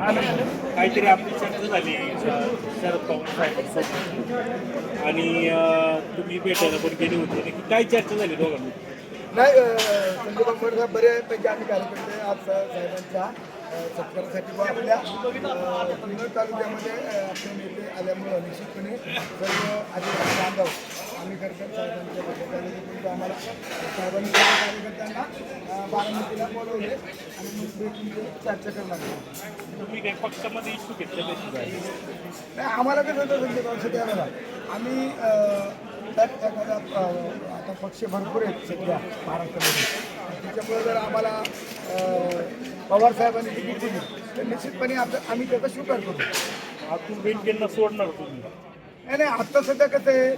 काहीतरी आपली चर्चा झाली शरद पवार साहेबांसोबत. आणि तुम्ही भेटायला पण गेले होते. की काय चर्चा झाली दोघांनी नाही संजय बांबर साहेब बऱ्यापैकी आम्ही कार्यकर्ते आज साहेबांच्या सत्कारासाठी व आपल्या तालुक्यामध्ये आपले नेते आल्यामुळे निश्चितपणे सर्व आदिवासी बांधव आम्हाला साहेबांनी कार्यकर्त्यांना बारामतीला बोलवले आणि मग चर्चा करणार तुम्ही काय पक्षामध्ये इच्छुक घेतलं कशी झाली नाही आम्हाला कसं होतं बाबा सध्या बघा आम्ही त्यात एखादा आता पक्ष भरपूर आहेत सध्या महाराष्ट्रामध्ये. त्याच्यामुळे जर आम्हाला अ, पवार साहेबांनी तिकीट दिली तर निश्चितपणे आपलं आम्ही त्याचा स्वीकार करतो. अतुल बेनकेंना सोडणार तुम्ही. नाही नाही आत्ता सध्या कसं आहे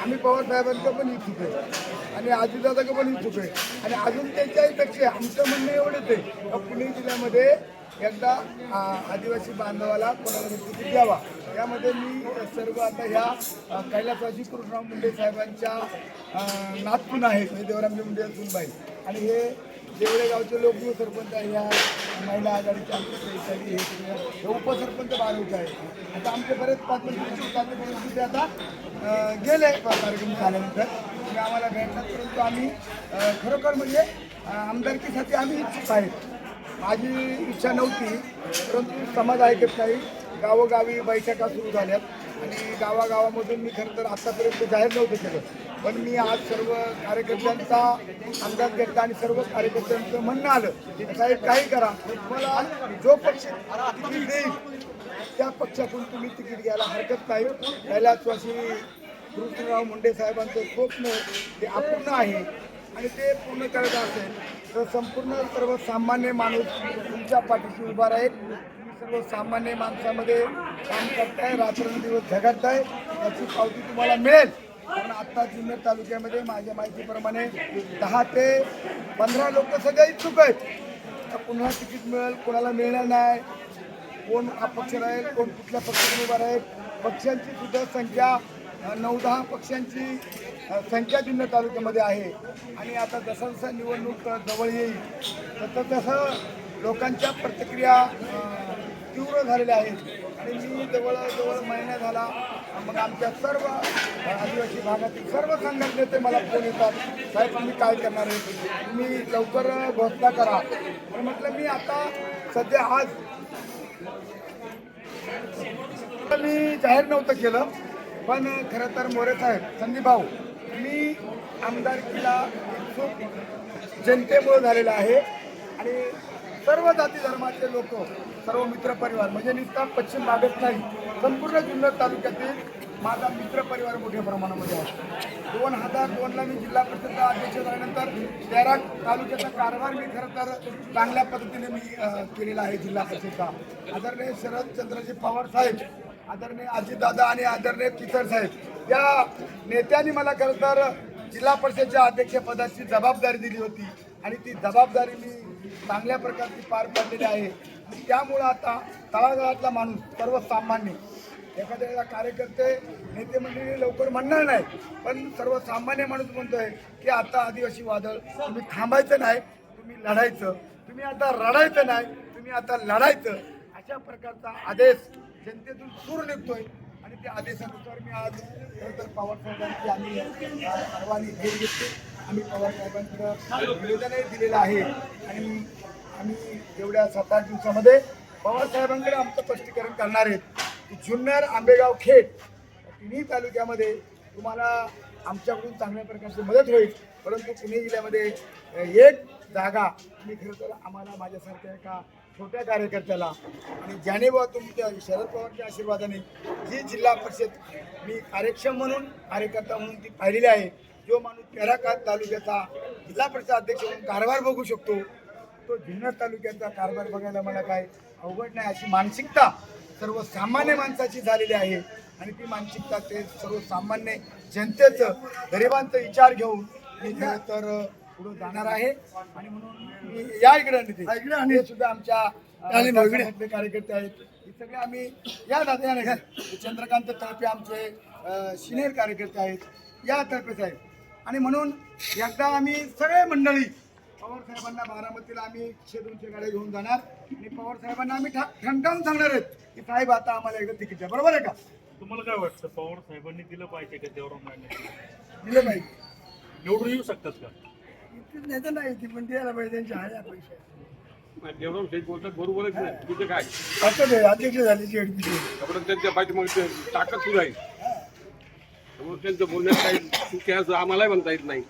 आम्ही पवार साहेबांचं पण इच्छुक आहे. आणि आजीदादाचं पण इच्छुक आहे. आणि अजून त्यांच्याहीपेक्षा आमचं म्हणणं एवढंच आहे का पुणे जिल्ह्यामध्ये एकदा आदिवासी बांधवाला कोणाला तरी द्यावा. यामध्ये मी सर्व आता ह्या अ, कैलासवासी कृष्णराव मुंडे साहेबांच्या अ, नातून आहेत म्हणजे देवरामजी मुंडे सुनबाई आणि हे देवळेगावचे लोकप्रिय लोक सरपंच आहे. ह्या महिला आघाडीचे आमचे सहकारी हे सगळे उपसरपंच बारावीचे आहे आता आमचे बरेच पाच पंचवीस आता गेले कार्यक्रम झाल्यानंतर. तुम्ही आम्हाला भेटतात परंतु आम्ही खरोखर म्हणजे आमदारकीसाठी आम्ही इच्छुक आहेत. माझी इच्छा नव्हती परंतु समाज ऐकत नाही गावोगावी बैठका सुरू झाल्यात आणि गावागावामधून मी खरं तर आत्तापर्यंत जाहीर नव्हतं केलं. पण मी आज सर्व कार्यकर्त्यांचा अंदाज घेतला आणि सर्व कार्यकर्त्यांचं म्हणणं आलं साहेब काही करा. मला जो पक्ष तिकीट देईल त्या पक्षातून तुम्ही तिकीट घ्यायला हरकत नाही. कैलासवासी कृष्णराव मुंडे साहेबांचं स्वप्न ते अपूर्ण आहे. आणि ते पूर्ण करायचं असेल तर संपूर्ण सर्वसामान्य माणूस तुमच्या पाठीशी उभा राहील. सर्वसामान्य माणसामध्ये काम करताय रात्रंदिवस झगडताय याची पावती तुम्हाला मिळेल. कारण आत्ता जुन्नर तालुक्यामध्ये माझ्या माहितीप्रमाणे दहा ते पंधरा लोक सगळे इच्छुक आहेत. तर पुन्हा तिकीट मिळेल कोणाला मिळणार नाही. कोण अपक्ष राहील कोण कुठल्या पक्षातून उभा राहील पक्षांची सुद्धा संख्या नऊ दहा पक्षांची संख्या जुन्नर तालुक्यामध्ये आहे. आणि आता जसं जसं निवडणूक जवळ येईल तसं तसं लोकांच्या प्रतिक्रिया तीव्र झालेल्या आहेत. आणि मी जवळजवळ महिना झाला मग आमच्या सर्व आदिवासी भागातील सर्व संघटनेचे मला फोन येतात. साहेब तुम्ही काय करणार आहे? तुम्ही लवकर घोषणा करा. तर म्हटलं मी आता सध्या आज मी जाहीर नव्हतं केलं पण खरं तर मोरे साहेब संदीप भाऊ मी आमदारकीला खूप जनतेमुळे झालेला आहे. आणि सर्व जाती धर्माचे लोक सर्व मित्रपरिवार म्हणजे नुसता पश्चिम भागच नाही संपूर्ण जुन्नर तालुक्यातील माझा मित्रपरिवार मोठ्या प्रमाणामध्ये आहे. दोन हजार दोनला मी जिल्हा परिषदचा अध्यक्ष झाल्यानंतर तेरा तालुक्याचा कारभार मी खरं तर चांगल्या पद्धतीने मी केलेला आहे जिल्हा परिषदचा. आदरणीय शरदचंद्रजी पवार साहेब आदरणीय अजितदादा आणि आदरणीय किशोर साहेब या नेत्यांनी मला खरं तर जिल्हा परिषदच्या अध्यक्षपदाची जबाबदारी दिली होती आणि ती जबाबदारी मी चांगल्या प्रकारची पार पडलेली आहे. आणि त्यामुळं आता तळागाळातला माणूस सर्वसामान्य एखाद्या वेळेला कार्यकर्ते नेते मंडळी लवकर म्हणणार नाही पण सर्वसामान्य माणूस म्हणतोय की आता आदिवासी वादळ तुम्ही थांबायचं नाही तुम्ही लढायचं. तुम्ही आता रडायचं नाही तुम्ही आता लढायचं. अशा प्रकारचा आदेश जनतेतून सूर निघतोय. आणि त्या आदेशानुसार मी आज खरं तर पवार आम्ही सर्वांनी भेट घेतली. आम्ही पवार साहेबांचं निवेदनही दिलेलं आहे. आणि आम्ही एवढ्या सात आठ दिवसामध्ये पवारसाहेबांकडे आमचं स्पष्टीकरण करणार आहेत. की जुन्नर आंबेगाव खेड तिन्ही तालुक्यामध्ये तुम्हाला आमच्याकडून चांगल्या प्रकारची मदत होईल. परंतु पुणे जिल्ह्यामध्ये एक जागा मी खरं तर आम्हाला माझ्यासारख्या एका छोट्या कार्यकर्त्याला आणि ज्याने व तुमच्या शरद पवारच्या आशीर्वादाने जी जिल्हा परिषद मी कार्यक्षम म्हणून कार्यकर्ता म्हणून ती पाहिलेली आहे जो माणूस तेरा तालुक्याचा जिल्हा परिषद अध्यक्ष म्हणून कारभार बघू शकतो तो जुन्नर तालुक्याचा कारभार बघायला मला काय अवघड नाही अशी मानसिकता सर्वसामान्य माणसाची झालेली आहे. आणि ती मानसिकता ते सर्वसामान्य जनतेचं गरिबांचा विचार घेऊन मी खरं तर पुढे जाणार आहे. आणि म्हणून मी या इकडे आणि सुद्धा आमच्या कार्यकर्ते आहेत. हे सगळे आम्ही या दादा या चंद्रकांत तळपे आमचे सिनियर कार्यकर्ते आहेत. या तर्फेच आहेत आणि म्हणून एकदा आम्ही सगळे मंडळी पवार साहेबांना बारामतीला आम्ही एकशे दोनशे गाड्या घेऊन जाणार. आणि पवार साहेबांना आम्ही ठा- ठणकावून सांगणार आहेत की साहेब आता आम्हाला एकदा तिकीट द्या. बरोबर आहे का? तुम्हाला काय वाटतं पवार साहेबांनी दिलं पाहिजे का देवराम दिलं पाहिजे. निवडून येऊ शकतात का? इथे नेता नाही ती पण द्यायला पाहिजे त्यांच्या आहे. पैसे देवराम शेठ बोलतात बरोबरच नाही तिथे काय? आता ते अध्यक्ष झाले त्यामुळे त्यांच्या पाठीमागे ते ताकद सुरू आहे. त्यामुळे त्यांचं बोलण्यात काही चुकी असं आम्हालाही म्हणता येत नाही.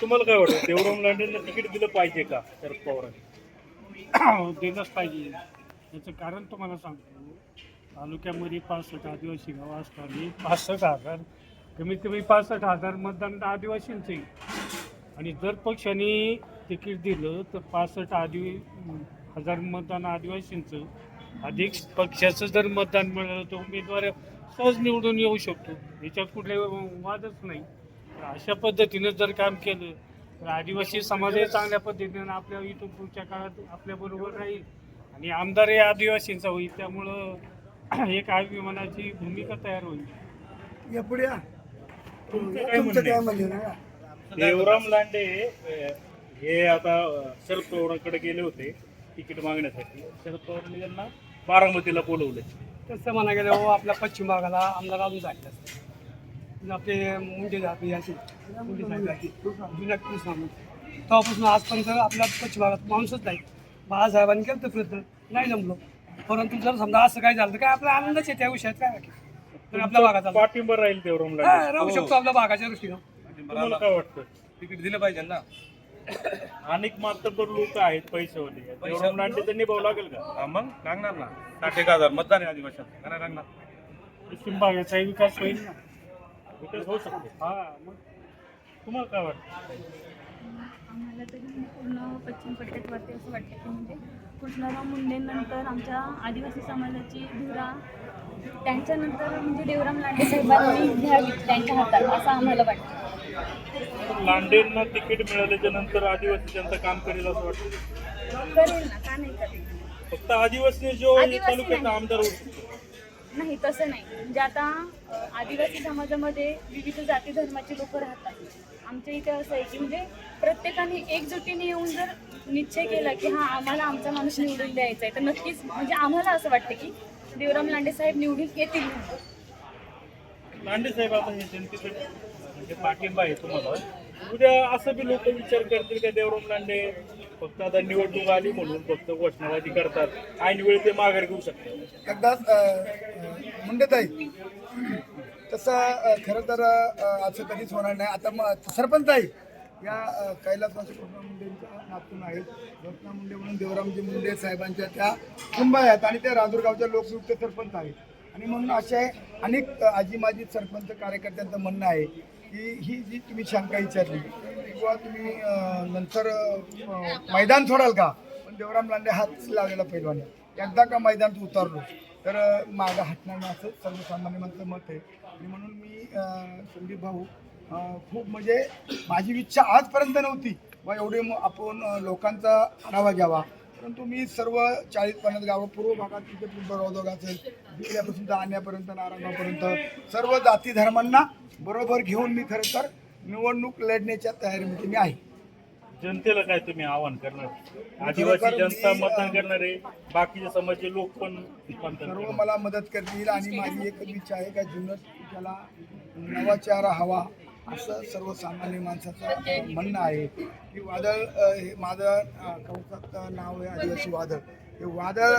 तुम्हाला काय वाटतं देवराम लांडेंना तिकीट दिलं पाहिजे का शरद पवारांनी? दिलंच पाहिजे. याचं कारण तुम्हाला सांगतो. तालुक्यामध्ये पासष्ट आदिवासी गावं असताना पासष्ट हजार कमीत कमी पासष्ट हजार मतदान आदिवासींचं. आहे आणि जर पक्षाने तिकीट दिलं तर पासष्ट आदिव हजार मतदान आदिवासींचं. अधिक पक्षाचं जर मतदान मिळालं तर उमेदवार सहज निवडून येऊ शकतो. याच्यात कुठले वादच नाही. तर अशा पद्धतीनं जर काम केलं तर आदिवासी समाजही चांगल्या पद्धतीनं आपल्या इथून पुढच्या काळात आपल्याबरोबर राहील आणि आमदारही आदिवासींचा होईल. त्यामुळं एक अभिमानाची भूमिका तयार होईल? देवराम लांडे हे आता शरद पवारांकडे गेले होते तिकीट मागण्यासाठी. शरद पवारांनी त्यांना बारामतीला बोलवले तसं म्हणा गेलं हो आपल्या पश्चिम भागाला आमदार अजून जायचं असतं आपले मुंडे जाते याचे मुंडे साहेब याचे जुन्या कृष्णा तेव्हापासून आजपर्यंत आपल्या पश्चिम भागात माणूसच नाही. बाळासाहेबांनी केलं तर प्रयत्न नाही जमलो. परंतु जर समजा असं काय झालं तर काय आपला आनंदच आहे त्या विषयात काय वाटलं तर आपल्या आलं. पाठिंबा राहील देवराम हा, लांडे राहू शकतो आपल्या भागाच्या दृष्टीनं. तुम्हाला काय वाटतं? तिकीट दिलं पाहिजे ना. अनेक मातबर लोक आहेत पैसेवाले देवराम लांडे तर निभावं लागेल का? हा, मग? लागणार ना. साठ एक हजार मतदान आहे आदिवासात करायला लागणार. पश्चिम भागाचाही विकास होईल ना? विकास होऊ शकतो. हा मग? तुम्हाला काय वाटतं? आम्हाला तरी पूर्ण पश्चिम पट्ट्यात असं वाटतं की म्हणजे कृष्णराव मुंडेंनंतर आमच्या आदिवासी समाजाची धुरा त्यांच्यानंतर म्हणजे देवराम लांडे साहेबांनी घ्यावी त्यांच्या हातात असं आम्हाला वाटतं. लांडेंना तिकीट मिळाल्याच्या नंतर आदिवासी जनता काम करेल असं वाटतं. करेल ना का नाही करेल फक्त आदिवासी जो आदिवासी तालुक्याचा नाही. आमदार होऊ शकतो. नाही तसं नाही. म्हणजे आता अ, आदिवासी समाजामध्ये विविध जाती धर्माचे लोक राहतात. आमच्या इथे असं आहे की म्हणजे प्रत्येकाने एकजुटीने येऊन जर निश्चय केला की हा आम्हाला आमचा माणूस निवडून द्यायचा आहे तर नक्कीच म्हणजे आम्हाला असं वाटतं की देवराम लांडे साहेब निवडून येतील. म्हणून. लांडे साहेब आता हे जनतेचे म्हणजे पाठिंबा आहे तुम्हाला. उद्या असं बी लोक विचार करतील का देवराम लांडे फक्त आता निवडणूक आली म्हणून फक्त घोषणाबाजी करतात. ऐन वेळ ते माघार घेऊ शकतात. एकदाच मुंडे ताई मुंडेताई तसं खरं तर असं कधीच होणार नाही. आता मग सरपंच आहे या अ, कैलासवासी कृष्णा मुंडेंच्या नातून आहेत रत्ना मुंडे म्हणून देवरामजी मुंडे साहेबांच्या त्या कुंभ आहेत आणि त्या राजूरगावच्या लोकयुक्त सरपंच आहेत. आणि म्हणून असे अनेक आजी माजी सरपंच कार्यकर्त्यांचं म्हणणं आहे की ही जी तुम्ही शंका विचारली किंवा तुम्ही नंतर मैदान सोडाल का? पण देवराम लांडे हात लावलेला पैलवान. एकदा का मैदानात उतरलो? तर अ, मागं हटणार नाही असं सर्वसामान्य माणसं मत आहे. आणि म्हणून मी संदीप भाऊ खूप म्हणजे माझी इच्छा आजपर्यंत नव्हती. व एवढे आपण लोकांचा आढावा घ्यावा. परंतु मी सर्व चाळीस पन्नास गावं पूर्व भागात तिथे पिंपळगाव असेल तर आणण्यापर्यंत नारायणगावपर्यंत सर्व जाती धर्मांना बरोबर घेऊन मी खरं तर निवडणूक लढण्याच्या तयारीमध्ये मी आहे. जनतेला काय तुम्ही आवाहन करणार? आदिवासी जनता मतदान करणार आहे बाकीचे समाजचे लोक पण सर्व. मला मदत करतील आणि माझी एक इच्छा आहे का जुन्नर त्याला नवा चेहरा हवा. असं सर्वसामान्य माणसाचं म्हणणं आहे की वादळ हे माझं अ, कवचात नाव आहे आदिवासी वादळ. हे वादळ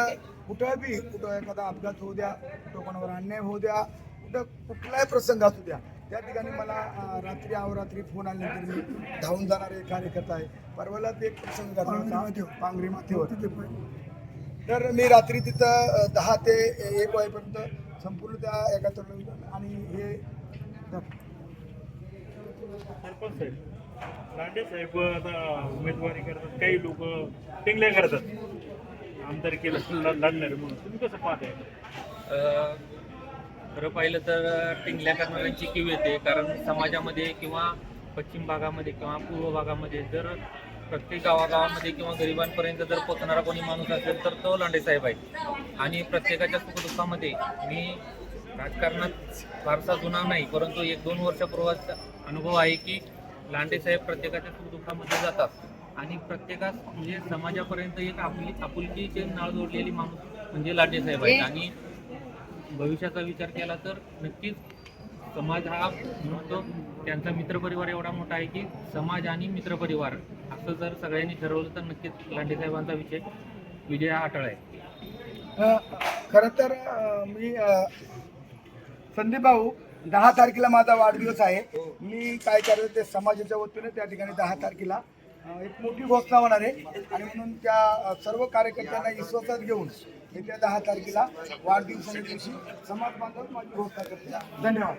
कुठं बी कुठं एखादा अपघात होऊ द्या कुठं कोणावर अन्याय होऊ द्या कुठं कुठलाही प्रसंग असू द्या त्या ठिकाणी मला रात्री अवरात्री फोन आल्यानंतर मी धावून जाणारे कार्यकर्ता आहे. परवालाच एक प्रसंग पांगरी माथेवर. तर मी रात्री तिथं दहा ते एक वाजेपर्यंत संपूर्ण त्या एका आणि हे सरपंच साहेब लांडे साहेब आता उमेदवारी करतात काही लोक टिंगल्या करतात. आमदार केलं लढणारे म्हणून. तुम्ही कसं पाहताय? खरं पाहिलं तर टिंगल्या करणाऱ्यांची किव येते कारण समाजामध्ये किंवा पश्चिम भागामध्ये किंवा पूर्व भागामध्ये जर प्रत्येक गावागावामध्ये किंवा गरिबांपर्यंत जर पोचणारा कोणी माणूस असेल तर तो लांडे साहेब आहे आणि प्रत्येकाच्या सुखदुःखामध्ये मी राजकारणात फारसा जुना नाही परंतु एक दोन वर्षापूर्वाचा अनुभव आहे की लांडे साहेब प्रत्येकाच्या सुखदुःखामध्ये जातात. आणि प्रत्येकास म्हणजे समाजापर्यंत एक आपुली आपुलकीचे नाळ जोडलेली माणूस म्हणजे लाटे साहेब आहेत. आणि भविष्याचा विचार केला तर नक्कीच समाज हा म्हणतो त्यांचा मित्रपरिवार एवढा मोठा आहे की समाज आणि मित्रपरिवार असं जर सगळ्यांनी ठरवलं तर नक्कीच लांडे साहेबांचा विजय विजय हा अटळ आहे. खरं तर मी अ, संदीप भाऊ दहा तारखेला माझा वाढदिवस आहे. मी काय करतो ते समाजाच्या वतीने त्या ठिकाणी दहा तारखेला अ, एक मोठी घोषणा होणार आहे. आणि म्हणून त्या अ, सर्व कार्यकर्त्यांना विश्वासात घेऊन येत्या दहा तारखेला वाढदिवसाच्या दिवशी समाज बांधव माझी घोषणा करते. धन्यवाद.